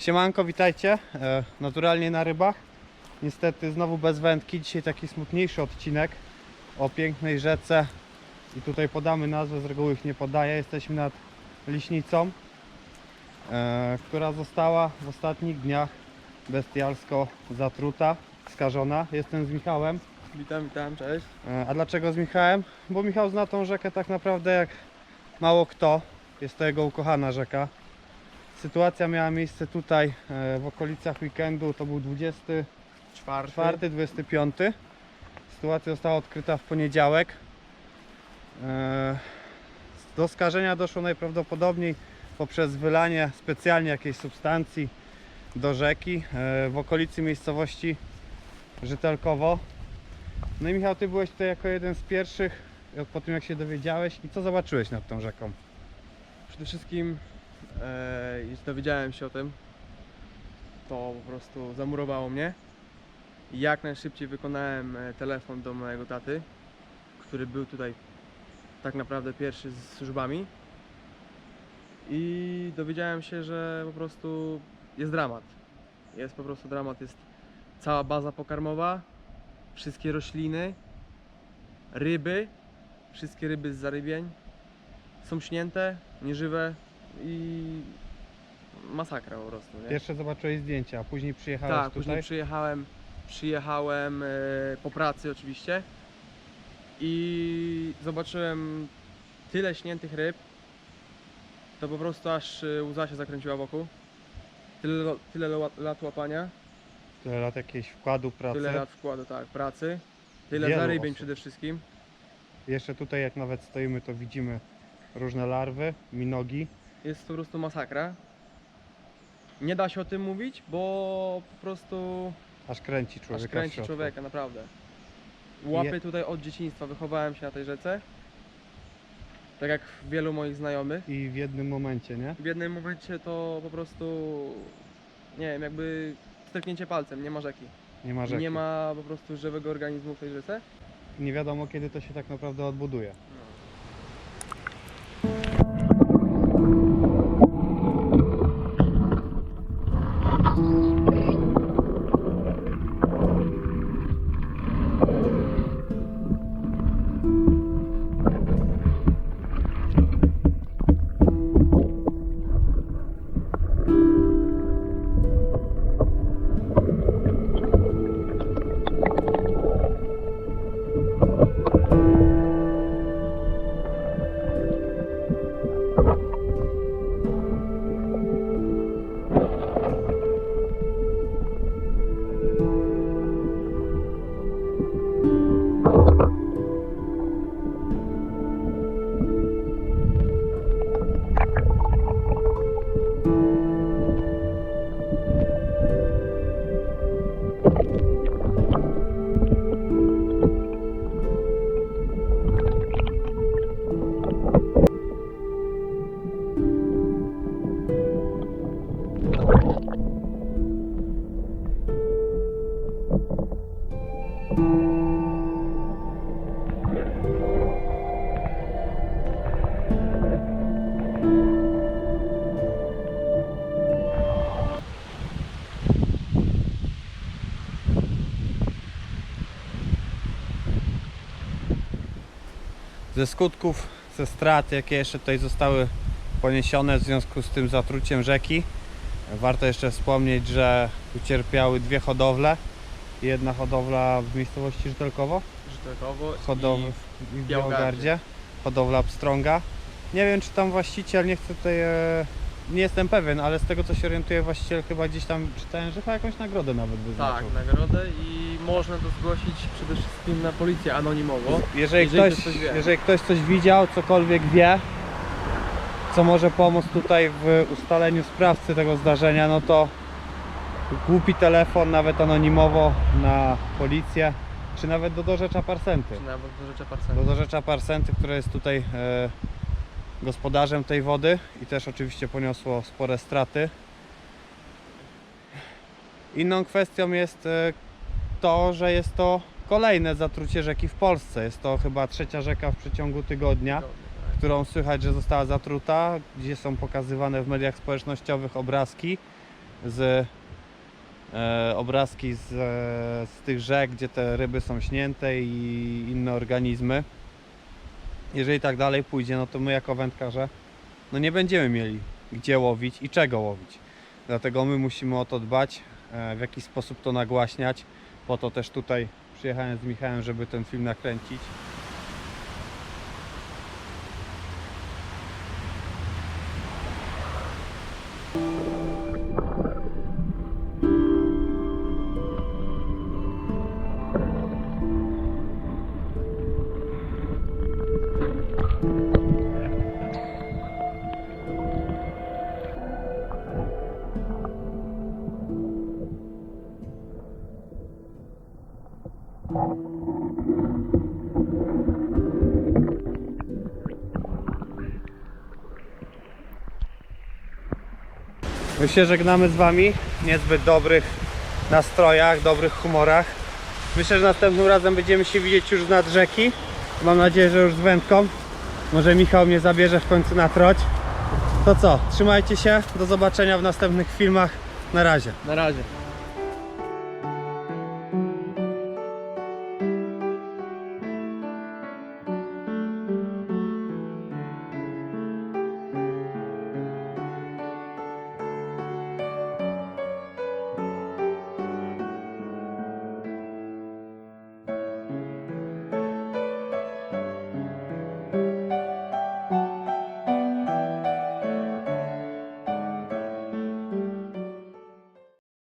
Siemanko, witajcie. E, naturalnie na rybach. Niestety znowu bez wędki. Dzisiaj taki smutniejszy odcinek o pięknej rzece. I tutaj podamy nazwę, z reguły ich nie podaję. Jesteśmy nad Liśnicą, e, która została w ostatnich dniach bestialsko zatruta, skażona. Jestem z Michałem. Witam, witam, cześć. E, A dlaczego z Michałem? Bo Michał zna tą rzekę tak naprawdę jak mało kto. Jest to jego ukochana rzeka. Sytuacja miała miejsce tutaj e, w okolicach weekendu, to był 24, Czwarty. 25. Sytuacja została odkryta w poniedziałek. E, Do skażenia doszło najprawdopodobniej poprzez wylanie specjalnie jakiejś substancji do rzeki e, w okolicy miejscowości Żytelkowo. No i Michał, ty byłeś tutaj jako jeden z pierwszych po tym jak się dowiedziałeś i co zobaczyłeś nad tą rzeką? Przede wszystkim, e, jeśli dowiedziałem się o tym, to po prostu zamurowało mnie. I Jak najszybciej wykonałem e, telefon do mojego taty, który był tutaj tak naprawdę pierwszy z służbami. I dowiedziałem się, że po prostu jest dramat. Jest po prostu dramat, jest cała baza pokarmowa, wszystkie rośliny, ryby, wszystkie ryby z zarybień są śnięte, nieżywe i masakra po prostu, nie? Pierwsze zobaczyłeś zdjęcia, a później przyjechałeś tak, tutaj. później przyjechałem, przyjechałem e, po pracy oczywiście i zobaczyłem tyle śniętych ryb, to po prostu aż e, łza się zakręciła wokół. Tyle, tyle lat łapania, Tyle lat jakiejś wkładu pracy. tyle lat wkładu, tak, pracy, tyle Wielu zarybień osób. przede wszystkim. Jeszcze tutaj jak nawet stoimy to widzimy różne larwy, minogi. Jest to po prostu masakra. Nie da się o tym mówić, bo po prostu Aż kręci człowieka aż w kręci środku. człowieka, naprawdę. Łapię Je- tutaj od dzieciństwa, wychowałem się na tej rzece. Tak jak wielu moich znajomych. I w jednym momencie, nie? W jednym momencie to po prostu, nie wiem, jakby styknięcie palcem, nie ma rzeki. Nie ma rzeki. Nie ma po prostu żywego organizmu w tej rzece. Nie wiadomo kiedy to się tak naprawdę odbuduje. Ze skutków, ze strat, jakie jeszcze tutaj zostały poniesione w związku z tym zatruciem rzeki, warto jeszcze wspomnieć, że ucierpiały dwie hodowle. Jedna hodowla w miejscowości Żytelkowo, Żytelkowo hodowla i w Białogardzie. Hodowla pstrąga. Nie wiem, czy tam właściciel, nie chcę tutaj, e, nie jestem pewien, ale z tego co się orientuję, właściciel chyba gdzieś tam czytałem, że chyba jakąś nagrodę nawet wyznaczył. tak, nagrodę i można to zgłosić przede wszystkim na policję anonimowo. Jeżeli, Jeżeli ktoś, ktoś wie. jeżeli ktoś coś widział, cokolwiek wie, co może pomóc tutaj w ustaleniu sprawcy tego zdarzenia, no to głupi telefon, nawet anonimowo na policję, czy nawet do dorzecza Parsenty. Czy nawet do rzeczy Do dorzecza Parsenty, które jest tutaj e, gospodarzem tej wody i też oczywiście poniosło spore straty. Inną kwestią jest e, to, że jest to kolejne zatrucie rzeki w Polsce. Jest to chyba trzecia rzeka w przeciągu tygodnia, którą słychać, że została zatruta, gdzie są pokazywane w mediach społecznościowych obrazki z e, obrazki z, e, z tych rzek, gdzie te ryby są śnięte i inne organizmy. Jeżeli tak dalej pójdzie, no to my jako wędkarze no nie będziemy mieli gdzie łowić i czego łowić. Dlatego my musimy o to dbać, e, w jaki sposób to nagłaśniać. Po to też tutaj przyjechałem z Michałem, żeby ten film nakręcić. My się żegnamy z Wami w niezbyt dobrych nastrojach, dobrych humorach. Myślę, że następnym razem będziemy się widzieć już nad rzeki. Mam nadzieję, że już z wędką. Może Michał mnie zabierze w końcu na troć. To co, trzymajcie się, do zobaczenia w następnych filmach. Na razie. Na razie.